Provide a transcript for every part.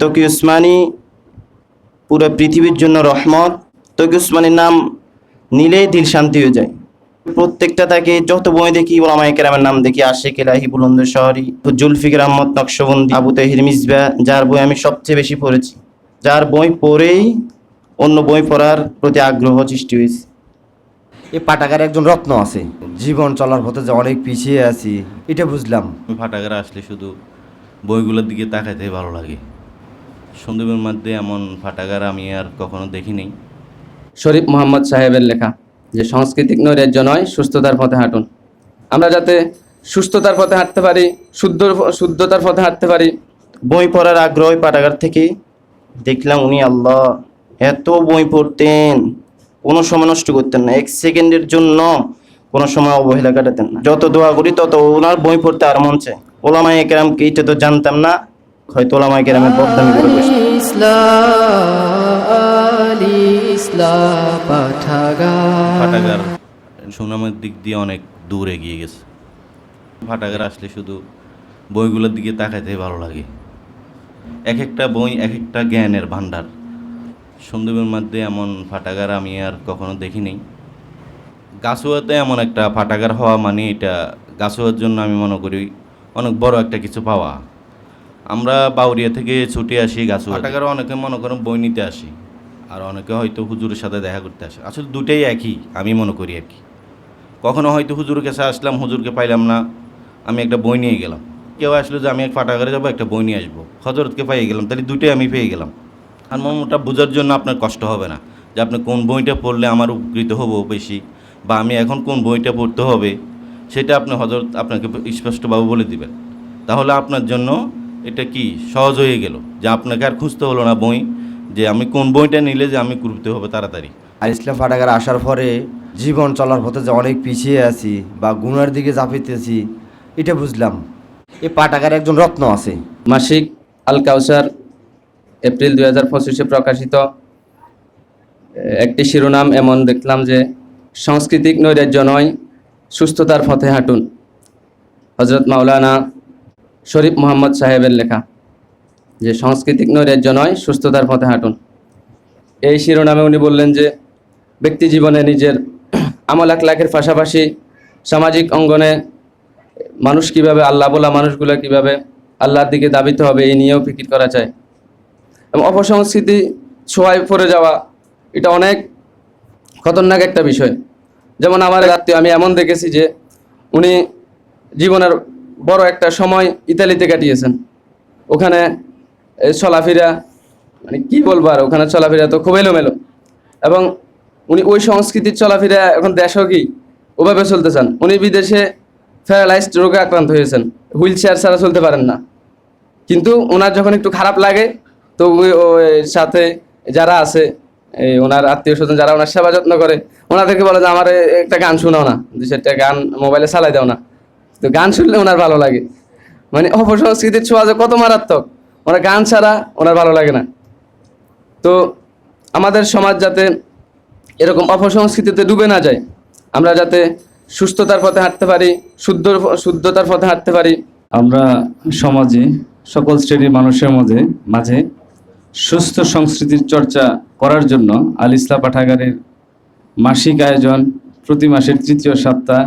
তকি উসমানী পুরো পৃথিবীর জন্য রহমত। তকি উসমানীর নাম নিলেই দিল শান্তি হয়ে যায়। প্রত্যেকটা তাকে যত বই দেখি ওলামাই কেরামের নাম দেখি আশেখ এলাহি বুলন্দ শহরি জুলফিকার আহমদ নকশবন্দি আবু তাহির মিসবা যার বই আমি সবচেয়ে বেশি পড়েছি। যার বই পড়েই অন্য বই পড়ার প্রতি আগ্রহ সৃষ্টি হয়েছে। এই পাটাগারে একজন রত্ন আছে। জীবন চলার পথে যে অনেক পিছিয়ে আছি এটা বুঝলাম। ফাটাগারে আসলে শুধু বইগুলোর দিকে তাকাইতে ভালো লাগে। সন্দীপের মধ্যে এমন ফাটাগার আমি আর কখনো দেখিনি। শরীফ মোহাম্মদ সাহেবের লেখা, যে সাংস্কৃতিক নৈরাজ্য নয়, সুস্থতার পথে হাঁটুন। আমরা যাতে সুস্থতার পথে হাঁটতে পারি, শুদ্ধ, শুদ্ধতার পথে হাঁটতে পারি, বই পড়ার আগ্রহ পাঠাগার থেকে দেখলাম উনি, আল্লাহ, এত বই পড়তেন, কোনো সময় নষ্ট করতেন না, এক সেকেন্ডের জন্য কোনো সময় অবহেলা কাটাতেন না। যত দোয়া করি তত ওনার বই পড়তে আর মন চায়। ওলামাই কেরামকে এটা তো জানতাম না হয়তো ওলামাই কেরামের বদনামি করে। ফাটাগার সুনামের দিক দিয়ে অনেক দূর এগিয়ে গেছে। ফাটাগার আসলে শুধু বইগুলোর দিকে তাকাইতে ভালো লাগে। এক একটা বই এক একটা জ্ঞানের ভাণ্ডার। সন্দীপের মধ্যে এমন ফাটাগার আমি আর কখনো দেখিনি। গাছুয়াতে এমন একটা ফাটাগার হওয়া মানে এটা গাছুয়ার জন্য আমি মনে করি অনেক বড় একটা কিছু পাওয়া। আমরা বাউরিয়া থেকে ছুটে আসি গাছুয়া ফাটাগারে অনেকে মনে করেন বই নিতে আসি। আর অনেকে হয়তো হুজুরের সাথে দেখা করতে আসে। আসলে দুটাই একই, আমি মনে করি আর কি। কখনো হয়তো হুজুরের কাছে আসলাম, হুজুরকে পাইলাম না, আমি একটা বই নিয়ে গেলাম। কেউ আসলো যে আমি এক ফাটাগারে যাব, একটা বই নিয়ে আসব। হজরতকে পেয়ে গেলাম, তাহলে দুটোই আমি পেয়ে গেলাম। আর মোমোটা বোঝার জন্য আপনার কষ্ট হবে না, যে আপনি কোন বইটা পড়লে আমার উপকৃত হব বেশি, বা আমি এখন কোন বইটা পড়তে হবে, সেটা আপনি হজরত আপনাকে স্পষ্টভাবে বলে দিবেন। তাহলে আপনার জন্য এটা কি? সহজ হয়ে গেল যে আপনাকে আর খুঁজতে হলো না বই যে আমি কোন বইটা নিলে যে আমি করতে হবে তাড়াতাড়ি। আর ইসলাম পাটাগারে আসার পরে জীবন চলার পথে যে অনেক পিছিয়ে আছি বা গুণার দিকে চাপিতেছি এটা বুঝলাম। এই পাটাগারে একজন রত্ন আছে। মাসিক আল কাউসার এপ্রিল দুই হাজার পঁচিশে প্রকাশিত। একটি শিরোনাম এমন দেখলাম যে সাংস্কৃতিক নৈরাজ্য নয় সুস্থতার পথে হাঁটুন। হজরত মাওলানা শরীফ মোহাম্মদ সাহেবের লেখা, যে সাংস্কৃতিক নৈরাজ্য নয়, সুস্থতার পথে হাঁটুন। এই শিরোনামে উনি বললেন যে, ব্যক্তি জীবনে নিজের আমল লাখের পাশাপাশি সামাজিক অঙ্গনে মানুষ কীভাবে, আল্লাহ বলা মানুষগুলো কীভাবে আল্লাহর দিকে দাবিতে হবে, এই নিয়েও ফিকির করা চায় এবং অপসংস্কৃতি ছোঁয়ায় পড়ে যাওয়া, এটা অনেক খতরনাক একটা বিষয়। যেমন আমার আত্মীয় আমি এমন দেখেছি যে, উনি জীবনের বড় একটা সময় ইতালিতে কাটিয়েছেন। ওখানে চলাফেরা মানে কি বলব আর, ওখানে চলাফেরা তো খুব এলোমেলো। এবং উনি ওই সংস্কৃতির চলাফেরা এখন দেশও কি ওভাবে চলতে চান। উনি বিদেশে প্যারালাইজড রোগে আক্রান্ত হয়েছেন। হুইল চেয়ার ছাড়া চলতে পারেন না। কিন্তু ওনার যখন একটু খারাপ লাগে, তো সাথে যারা আছে, এই ওনার আত্মীয় স্বজন যারা ওনার সেবা যত্ন করে, ওনাদেরকে বলে যে, আমার একটা গান শোনাও না। সেটা গান মোবাইলে চালাই দাও না। তো গান শুনলে ওনার ভালো লাগে। মানে অপসংস্কৃতির ছোঁয়া যে কত মারাত্মক, ওনার গান ছাড়া ওনার ভালো লাগে না। তো আমাদের সমাজ যাতে এরকম অপসংস্কৃতিতে ডুবে না যায়, আমরা যাতে সুস্থতার পথে হাঁটতে পারি শুদ্ধ শুদ্ধতার পথে হাঁটতে পারি। আমরা সমাজে, সকল শ্রেণির মানুষের মাঝে মাঝে সুস্থ সংস্কৃতির চর্চা করার জন্য আল ইসলা পাঠাগারের মাসিক আয়োজন প্রতি মাসের তৃতীয় সপ্তাহ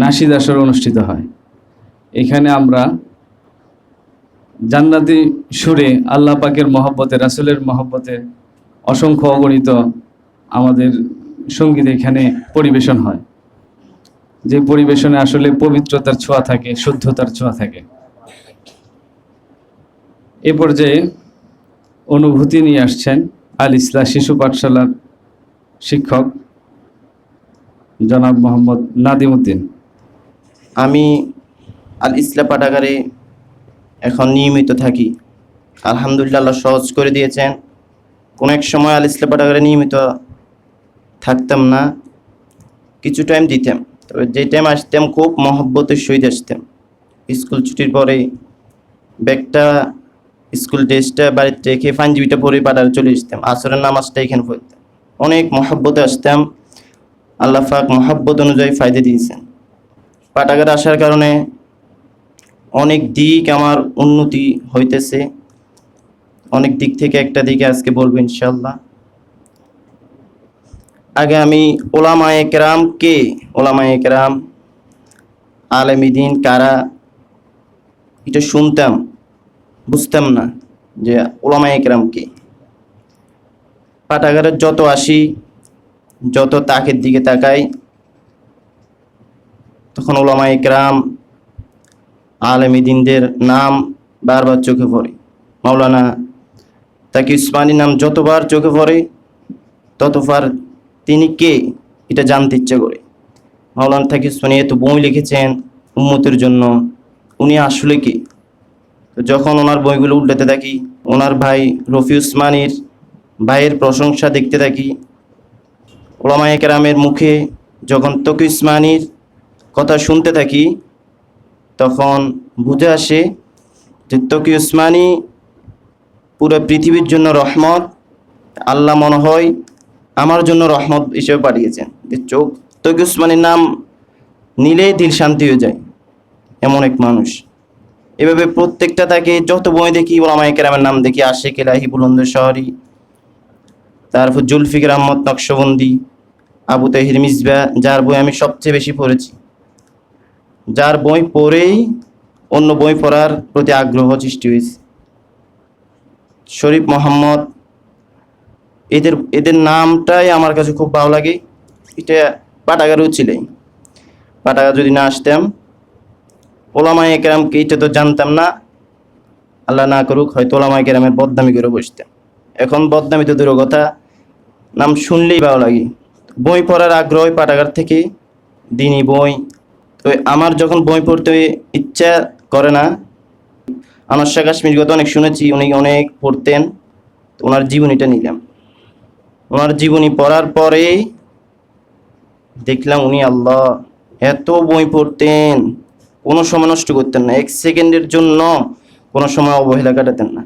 নাসিদ আসর অনুষ্ঠিত হয়। এখানে আমরা জান্নাতি সুরে আল্লাহ পাকের মহব্বতে, রাসুলের মহব্বতে অসংখ্য অগণিত আমাদের সংগীত এখানে পরিবেশন হয়। যে পরিবেশনে আসলে পবিত্রতার ছোঁয়া থাকে, শুদ্ধতার ছোঁয়া থাকে। এ পর্যায়ে অনুভূতি নিয়ে আসছেন আল ইসলা শিশু পাঠশালার শিক্ষক জনাব মোহাম্মদ নাদিমুদ্দিন। আমি আল ইসলা পাঠাগারে এখন নিয়মিত থাকি। আলহামদুলিল্লাহ আল্লাহ সহজ করে দিয়েছেন। কোনো এক সময় আল ইসলা পাঠাগারে নিয়মিত থাকতাম না। কিছু টাইম দিতাম। তবে যে টাইম আসতাম, খুব মহব্বতের সহিত আসতাম। স্কুল ছুটির পরে ব্যাগটা, স্কুল ড্রেসটা বাড়িতে রেখে পাঞ্জাবিটা পরে পাঠারে চলে আসতাম। আসরের নামাজটা এখানে পড়তাম। অনেক মহব্বতে আসতাম। আল্লাহ পাক মহব্বত অনুযায়ী ফায়দা দিয়েছেন। পাঠাগারে আসার কারণে অনেক দিক আমার উন্নতি হইতেছে। অনেক দিক থেকে একটা দিকে আজকে বলব ইনশাল্লাহ আগে আমি ওলামায়ে কেরাম কে? ওলামায়ে কেরাম আলেমিদিন কারা? এটা শুনতাম, বুঝতাম না যে ওলামায়ে কেরাম কে। পাঠাগারে যত আসি, যত তাকের দিকে তাকাই তখন ওলামায়ে কেরাম আলেমিদিনদের নাম বারবার চোখে পড়ে। মাওলানা তাকে উসমানী নাম যতবার চোখে পড়ে, ততবার তিনি কে এটা জানতে ইচ্ছে করে। মাওলানা তাকে উসমানী এত বই লিখেছেন উম্মতের জন্য, উনি আসলে কে? যখন ওনার বইগুলো উল্টাতে থাকি, ওনার ভাই রফি উসমানীর ভাইয়ের প্রশংসা দেখতে থাকি ওলামায়ে কেরামের মুখে যখন তকি উসমানীর কথা শুনতে থাকি, তখন বুঝে আসে যে তকি উসমানী পুরো পৃথিবীর জন্য রহমত, আল্লাহ মনে হয় আমার জন্য রহমত হিসেবে পাঠিয়েছেন। যে চোখ তকি উসমানীর নাম নিলেই দিল শান্তি হয়ে যায়, এমন এক মানুষ। এভাবে প্রত্যেকটা তাকে যত বই দেখি ওলামাই কেরামের নাম দেখি আশেখ এলাহি বুলন্দ শহরি, তারপর জুলফিকার আহমদ নকশবন্দি, আবু তাহির মিসবা, যার বই আমি সবচেয়ে বেশি পড়েছি। যার বই পড়েই অন্য বই পড়ার প্রতি আগ্রহ সৃষ্টি হয়েছে। শরীফ মোহাম্মদ, এদের এদের নামটাই আমার কাছে খুব ভালো লাগে। এটা পাটাগারও ছিলেন পাটাগার যদি না আসতাম ওলামাই কেরামকে এটা তো জানতাম না। আল্লাহ না করুক, হয়তো ওলামাই কেরামের বদনামি করে বসতাম। এখন বদনামি তো দূরের কথা, নাম শুনলেই ভালো লাগে। বই পড়ার আগ্রহ পাটাগার থেকে দিনই বই তো আমার যখন বই পড়তে ইচ্ছা করে না আনসা কাশ্মীর কথা অনেক শুনেছি, উনি অনেক পড়তেন ওনার জীবনীটা নিলাম। ওনার জীবনী পড়ার পরে দেখলাম উনি আল্লাহ, এত বই পড়তেন, কোনো সময় নষ্ট করতেন না, এক সেকেন্ডের জন্য কোনো সময় অবহেলা কাটাতেন না।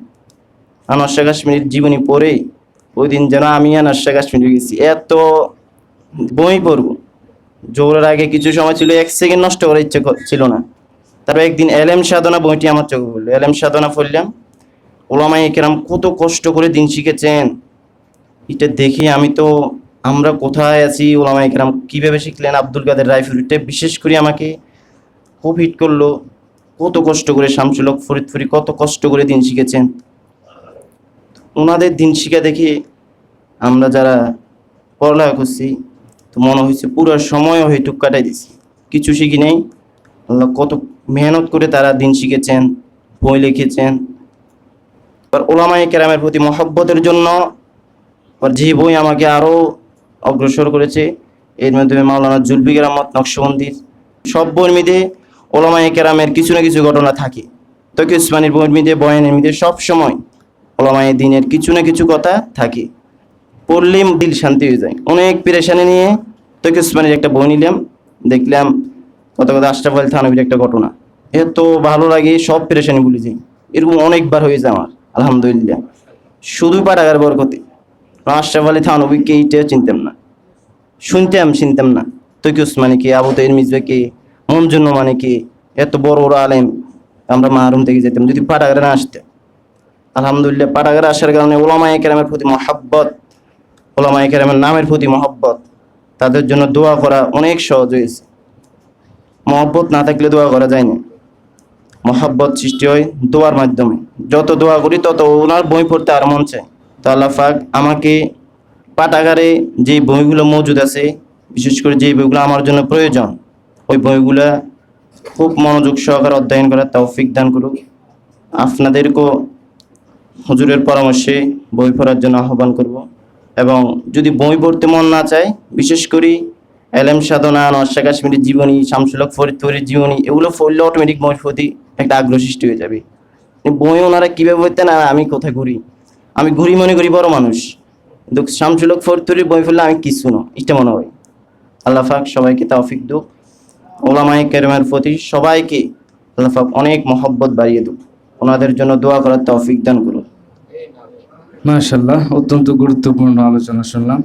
আনসা কাশ্মীরের জীবনী পড়ে ওই দিন যেন আমি আনসা কাশ্মীরে গেছি, এত বই পড়ব। জোরের আগে কিছু সময় ছিল, এক সেকেন্ড নষ্ট করার ইচ্ছে ছিল না। তারপর একদিন এলেম সাধনা বইটি আমার চোখে পড়ল। এলেম সাধনা পড়লাম। ওলামাই কেরাম কত কষ্ট করে দিন শিখেছেন। এটা দেখি আমি তো, আমরা কোথায় আছি? ওলামাই কেরাম কীভাবে শিখলেন? আব্দুল কাদের রায়ফুরিটা বিশেষ করে আমাকে খুব হিট করল। কত কষ্ট করে শামসুলক ফরিদপুরি কত কষ্ট করে দিন শিখেছেন। ওনাদের দিন শিখা দেখে আমরা যারা পড়ালেখা করছি তো মনে হয়েছে পুরো সময় হয়তো কাটাই দিছি। কিছু শিখি নেই। আল্লাহ কত মেহনত করে তারা দিন শিখেছেন, বই লিখেছেন। আর ওলামাই কেরামের প্রতি মহব্বতের জন্য আর যে বই আমাকে আরও অগ্রসর করেছে, এর মাধ্যমে মাওলানা জুলফিকার আহমদ নকশবন্দির সব বর্মীতে ওলামাই কেরামের কিছু না কিছু ঘটনা থাকে। তকি উসমানির বর্মীতে বয়ানের মিতে সব সময় ওলামাই দিনের কিছু না কিছু কথা থাকে। পড়লেই দিল শান্তি হয়ে যায়। অনেক পেরেশানি নিয়ে তকি উসমানির একটা বই নিলাম, দেখলাম কত কথা আশরাফ আলী থানবির একটা ঘটনা। এত ভালো লাগে, সব পেরেশানি ভুলে যাই। এরকম অনেকবার হয়েছে আমার, আলহামদুলিল্লাহ। শুধু পাঠাগার বরকতে আশরাফ আলী থানবিকে এইটাও চিনতাম না। শুনতাম, চিনতাম না। তকি উসমানি কে, আবু তৈর মিসবে কে, মঞ্জুর নোমানি কে, এত বড় বড় আলেম, আমরা মাহরুম থেকে যেতাম, যদি পাঠাগারে না আসতে। আলহামদুলিল্লাহ, পাঠাগারে আসার কারণে ওলামাই কেরামের প্রতি মহাব্বত ওলামাই কেরামের নামের প্রতি মহব্বত তাদের জন্য দোয়া করা অনেক সহজ হয়েছে। মহব্বত না থাকলে দোয়া করা যায় না মহাব্বত সৃষ্টি হয় দোয়ার মাধ্যমে। যত দোয়া করি, তত ওনার বই পড়তে আর মন চায়। তো আল্লাহ পাক আমাকে পাঠাগারে যে বইগুলো মজুদ আছে, বিশেষ করে যে বইগুলো আমার জন্য প্রয়োজন, ওই বইগুলো খুব মনোযোগ সহকারে অধ্যয়ন করার তৌফিক দান করুক। আপনাদেরকেও হুজুরের পরামর্শে বই পড়ার জন্য আহ্বান করব। এবং যদি বই পড়তে মন না চায়, বিশেষ করে এলএম সাধনা নরসা কাশ্মীরের জীবনী শামসুলক ফরিদপুরের জীবনী, এগুলো পড়লে অটোমেটিক বইয়ের প্রতি একটা আগ্রহ সৃষ্টি হয়ে যাবে। বই ওনারা কীভাবে পড়তেন আর আমি কোথায় ঘুরি? আমি ঘুরি মনে করি বড় মানুষ। কিন্তু শামসুলক ফরিদপুরের বই পড়লে আমি কিছু না, এটা মনে হয়। আল্লাহ পাক সবাইকে তৌফিক দুক। ওলামাই কেরমের প্রতি সবাইকে আল্লাহ পাক অনেক মহব্বত বাড়িয়ে দুক। ওনাদের জন্য দোয়া করার তৌফিক দান করুন। মাশাল্লাহ অত্যন্ত গুরুত্বপূর্ণ আলোচনা শুনলাম।